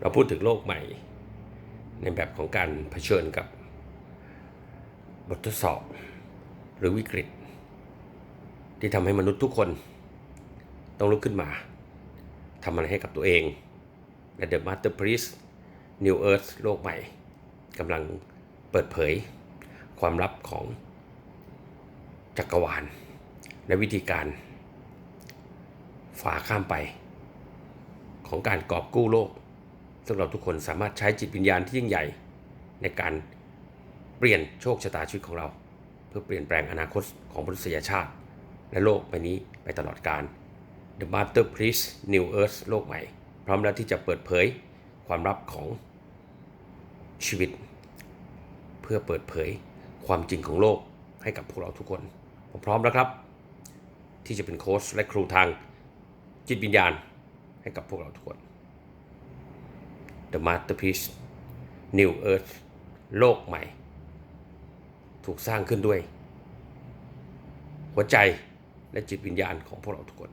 เราพูดถึงโลกใหม่ ในแบบของการเผชิญกับบททดสอบ หรือวิกฤต ที่ทำให้มนุษย์ทุกคน ต้องลุกขึ้นมาทำอะไรให้กับตัวเอง และ The Masterpiece New Earth โลกใหม่กำลังเปิดเผยความลับของจักรวาล และวิธีการฝ่าข้ามไป ของการกอบกู้โลก ซึ่งเราทุกคนสามารถใช้จิตวิญญาณที่ยิ่งใหญ่ ในการเปลี่ยนโชคชะตาชีวิตของเรา เพื่อเปลี่ยนแปลงอนาคตของมนุษยชาติ และโลกใบนี้ไปตลอดกาล The Masterpiece New Earth โลกใหม่ พร้อมแล้วที่จะเปิดเผยความลับของชีวิต เพื่อเปิดเผยความจริงของโลกให้กับพวกเราทุกคนผมพร้อมแล้วครับ ที่จะเป็นโค้ชและครูทางจิตวิญญาณให้กับพวกเราทุกคน The Masterpiece New Earth โลกใหม่ ถูกสร้างขึ้นด้วย หัวใจและจิตวิญญาณของพวกเราทุกคน